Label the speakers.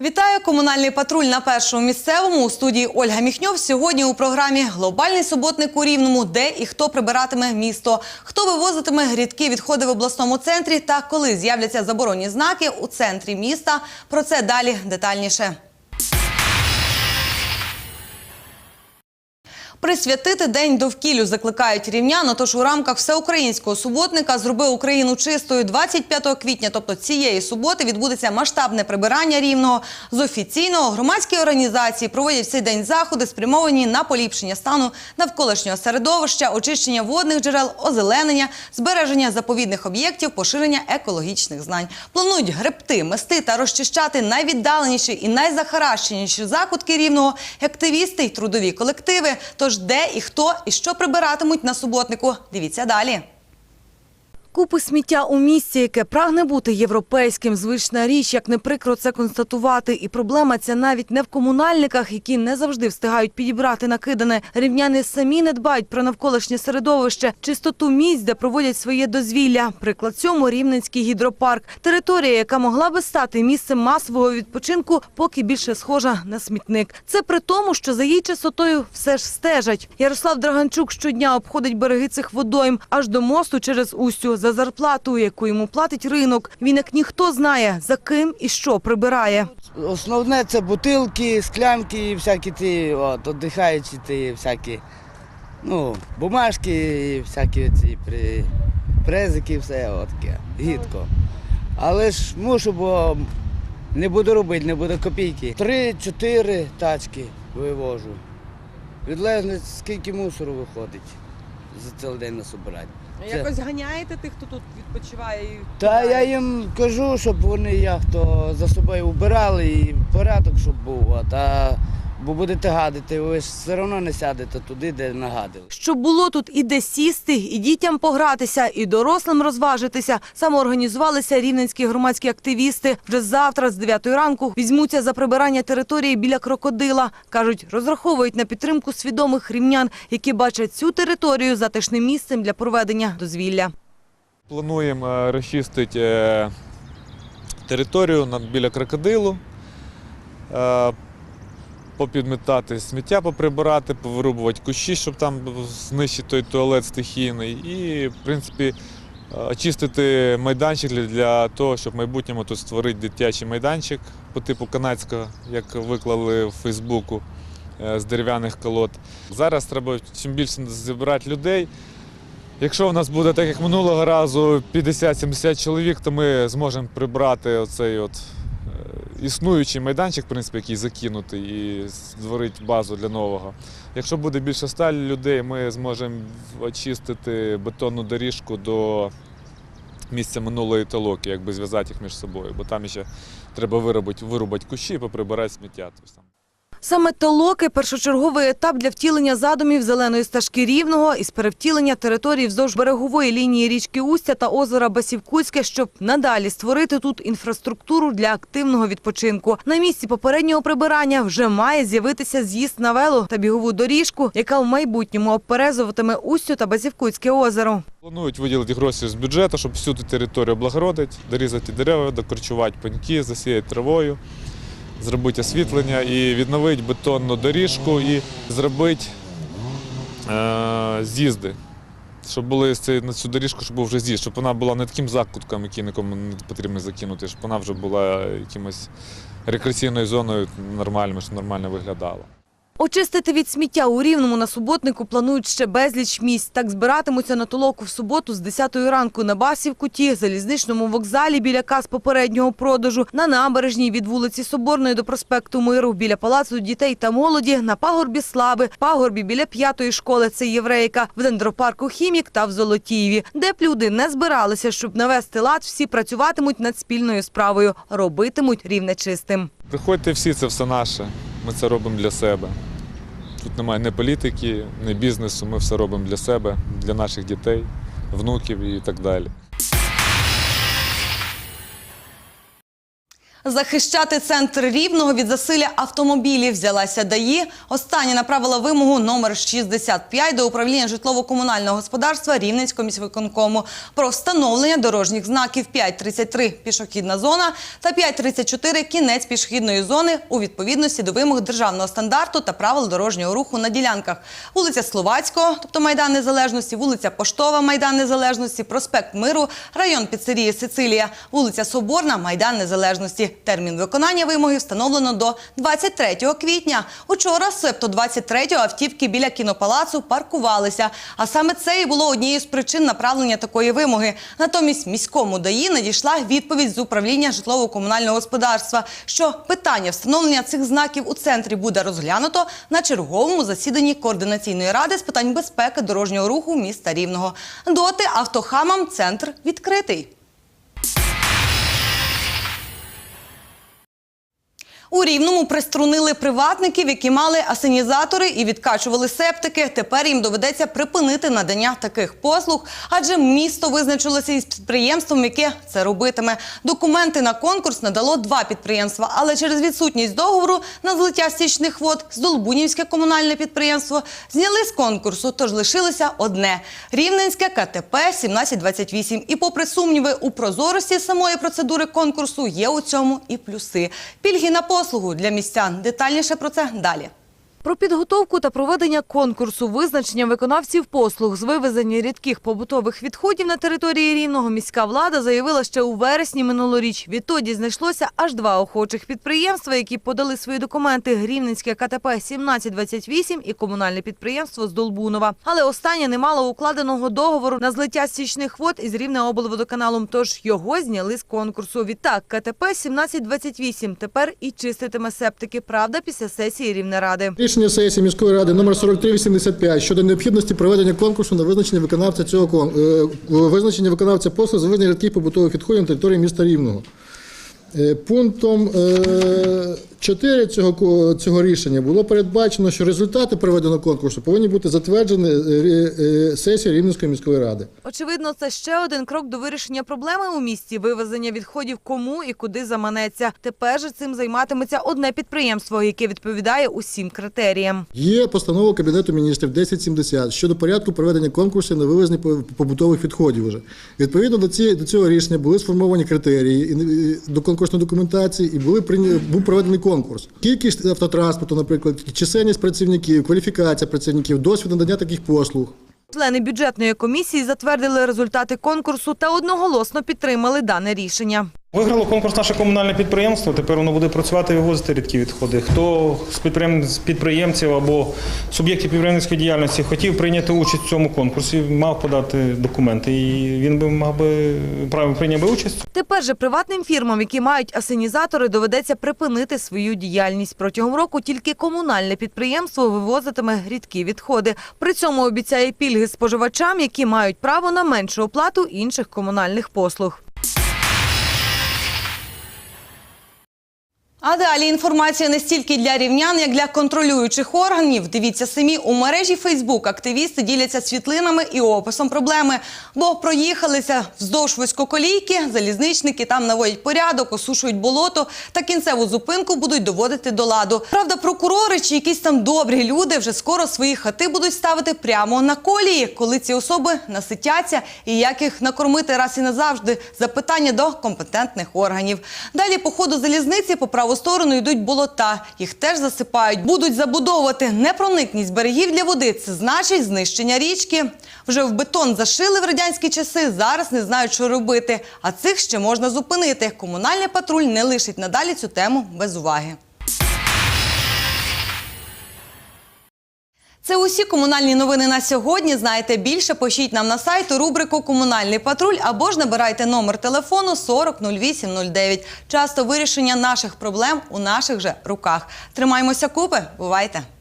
Speaker 1: Вітаю комунальний патруль на першому місцевому у студії Ольга Міхньов. Сьогодні у програмі Глобальний суботник у Рівному, де і хто прибиратиме місто, хто вивозитиме рідкі відходи в обласному центрі та коли з'являться заборонні знаки у центрі міста. Про це далі детальніше. Присвятити день довкіллю закликають рівнян. Отож у рамках всеукраїнського суботника зроби Україну чистою 25 квітня, тобто цієї суботи, відбудеться масштабне прибирання рівного з офіційного громадські організації проводять цей день заходи, спрямовані на поліпшення стану навколишнього середовища, очищення водних джерел, озеленення, збереження заповідних об'єктів, поширення екологічних знань. Планують гребти, мести та розчищати найвіддаленіші і найзахаращеніші закутки рівного, активісти й трудові колективи. Тож де і хто і що прибиратимуть на суботнику? Дивіться далі. Купи сміття у місті, яке прагне бути європейським, звична річ, як не прикро це констатувати. І проблема ця навіть не в комунальниках, які не завжди встигають підібрати накидане. Рівняни самі не дбають про навколишнє середовище, чистоту місць, де проводять своє дозвілля. Приклад цьому Рівненський гідропарк. Територія, яка могла би стати місцем масового відпочинку, поки більше схожа на смітник. Це при тому, що за її чистотою все ж стежать. Ярослав Драганчук щодня обходить береги цих водойм аж до мосту через Устю за зарплату, яку йому платить ринок. Він як ніхто знає, за ким і що прибирає.
Speaker 2: Основне це бутилки, склянки, і всякі ті, от, віддихаючі ті всякі, ну, бумажки, і всякі ці при, презики, все от таке, гідко. Але ж мушу, бо не буду робити, не буде копійки. Три-чотири тачки вивожу. Відлежно, скільки мусору виходить за цілий день насобирати. Це-
Speaker 1: Якось ганяєте тих, хто тут відпочиває і
Speaker 2: Та я їм кажу, щоб вони як то за собою вбирали і порядок, щоб був. А а, бо будете гадити, ви ж все одно не сядете туди, де нагадили.
Speaker 1: Щоб було тут і де сісти, і дітям погратися, і дорослим розважитися. Самоорганізувалися рівненські громадські активісти. Вже завтра з 9 ранку візьмуться за прибирання території біля крокодила. Кажуть, розраховують на підтримку свідомих рівнян, які бачать цю територію затишним місцем для проведення дозвілля.
Speaker 3: Плануємо е, розчистити е, територію над- біля крокодилу, е, попідмітати сміття, поприбирати, повирубувати кущі, щоб там знищити той туалет стихійний. І, в принципі, е, очистити майданчик для- того, щоб в майбутньому тут створити дитячий майданчик по типу канадського, як виклали в Фейсбуку е, з дерев'яних колод. Зараз треба чим більше зібрати людей. Якщо у нас буде так, як минулого разу, 50-70 чоловік, то ми зможемо прибрати оцей от існуючий майданчик, в принципі, який закинутий, і створити базу для нового. Якщо буде більше ста людей, ми зможемо очистити бетонну доріжку до місця минулої толоки, якби зв'язати їх між собою, бо там ще треба виробити, вирубати кущі і поприбирати сміття.
Speaker 1: Саме толоки – першочерговий етап для втілення задумів зеленої стежки Рівного із перевтілення території вздовж берегової лінії річки Устя та озера Басівкутське, щоб надалі створити тут інфраструктуру для активного відпочинку. На місці попереднього прибирання вже має з'явитися з'їзд на вело та бігову доріжку, яка в майбутньому обперезуватиме Устю та Басівкутське озеро.
Speaker 3: Планують виділити гроші з бюджету, щоб всю ту територію облагородити, дорізати дерева, докорчувати пеньки, засіяти травою, зробити освітлення і відновити бетонну доріжку і зробити е, з'їзди. Щоб були на цю доріжку, щоб був вже з'їзд, щоб вона була не таким закутком, який нікому не потрібно закинути, щоб вона вже була якимось рекреаційною зоною нормальною, щоб нормально виглядала.
Speaker 1: Очистити від сміття у Рівному на суботнику планують ще безліч місць. Так збиратимуться на толоку в суботу з 10 ранку на Басівкуті, залізничному вокзалі біля каз попереднього продажу, на набережній від вулиці Соборної до проспекту Миру, біля палацу дітей та молоді, на пагорбі Слави, пагорбі біля п'ятої школи це єврейка, в дендропарку Хімік та в Золотієві, де б люди не збиралися, щоб навести лад, всі працюватимуть над спільною справою, робитимуть рівне чистим.
Speaker 3: Приходьте всі, це все наше. Ми це робимо для себе. Тут немає ні політики, ні бізнесу. Ми все робимо для себе, для наших дітей, внуків і так далі.
Speaker 4: Захищати центр рівного від засилля автомобілів взялася ДАІ. Остання направила вимогу номер 65 до управління житлово-комунального господарства Рівненського міськвиконкому про встановлення дорожніх знаків 5.33 – пішохідна зона та 5.34 – кінець пішохідної зони у відповідності до вимог державного стандарту та правил дорожнього руху на ділянках. Вулиця Словацького, тобто Майдан Незалежності, вулиця Поштова, Майдан Незалежності, проспект Миру, район Піцерії Сицилія, вулиця Соборна, Майдан Незалежності. Термін виконання вимоги встановлено до 23 квітня. Учора, себто 23-го, автівки біля кінопалацу паркувалися. А саме це і було однією з причин направлення такої вимоги. Натомість міському ДАІ надійшла відповідь з управління житлово-комунального господарства, що питання встановлення цих знаків у центрі буде розглянуто на черговому засіданні координаційної ради з питань безпеки дорожнього руху міста Рівного. Доти автохамам центр відкритий. У Рівному приструнили приватників, які мали асенізатори і відкачували септики. Тепер їм доведеться припинити надання таких послуг, адже місто визначилося із підприємством, яке це робитиме. Документи на конкурс надало два підприємства, але через відсутність договору на злиття стічних вод Здолбунівське комунальне підприємство зняли з конкурсу, тож лишилося одне – Рівненське КТП 1728. І попри сумніви у прозорості самої процедури конкурсу, є у цьому і плюси. Пільги на послугу для містян. Детальніше про це далі.
Speaker 1: Про підготовку та проведення конкурсу, визначення виконавців послуг з вивезення рідких побутових відходів на території Рівного міська влада заявила ще у вересні минулоріч. Відтоді знайшлося аж два охочих підприємства, які подали свої документи Рівненське КТП 1728 і комунальне підприємство з Долбунова. Але останнє не мало укладеного договору на злиття стічних вод із Рівнеоблводоканалом, тож його зняли з конкурсу. Відтак КТП 1728 тепер і чиститиме септики. Правда, після сесії Рівнеради.
Speaker 5: Рішення сесії міської ради номер 4385 щодо необхідності проведення конкурсу на визначення виконавця цього кон- е, визначення виконавця послуг з вивезення рідких побутових відходів на території міста Рівного. Е, Пунктом 4 цього, цього рішення було передбачено, що результати проведеного конкурсу повинні бути затверджені е, е, сесією Рівненської міської ради.
Speaker 1: Очевидно, це ще один крок до вирішення проблеми у місті вивезення відходів кому і куди заманеться. Тепер же цим займатиметься одне підприємство, яке відповідає усім критеріям.
Speaker 5: Є постанова Кабінету міністрів 1070 щодо порядку проведення конкурсів на вивезення по- побутових відходів. Уже. Відповідно до, ці, до цього рішення були сформовані критерії до конкурсної документації і були був проведений конкурс. Кількість автотранспорту, наприклад, чисельність працівників, кваліфікація працівників, досвід надання таких послуг.
Speaker 1: Члени бюджетної комісії затвердили результати конкурсу та одноголосно підтримали дане рішення.
Speaker 6: Виграло конкурс наше комунальне підприємство. Тепер воно буде працювати і вивозити рідкі відходи. Хто з підприємців або суб'єктів підприємницької діяльності хотів прийняти участь в цьому конкурсі, мав подати документи, і він би мав би право прийняв би участь.
Speaker 1: Тепер же приватним фірмам, які мають асенізатори, доведеться припинити свою діяльність. Протягом року тільки комунальне підприємство вивозитиме рідкі відходи. При цьому обіцяє пільги споживачам, які мають право на меншу оплату інших комунальних послуг.
Speaker 4: А далі інформація не стільки для рівнян, як для контролюючих органів. Дивіться самі у мережі Фейсбук. Активісти діляться світлинами і описом проблеми, бо проїхалися вздовж вузькоколійки, залізничники там наводять порядок, осушують болото та кінцеву зупинку будуть доводити до ладу. Правда, прокурори чи якісь там добрі люди вже скоро свої хати будуть ставити прямо на колії, коли ці особи наситяться і як їх накормити раз і назавжди. Запитання до компетентних органів. Далі по ходу залізниці по праву сторону йдуть болота. Їх теж засипають. Будуть забудовувати непроникність берегів для води. Це значить знищення річки. Вже в бетон зашили в радянські часи. Зараз не знають, що робити. А цих ще можна зупинити. Комунальний патруль не лишить надалі цю тему без уваги. Це усі комунальні новини на сьогодні. Знаєте більше, пишіть нам на сайт у рубрику Комунальний патруль або ж набирайте номер телефону 400809. Часто вирішення наших проблем у наших же руках. Тримаймося купи. Бувайте!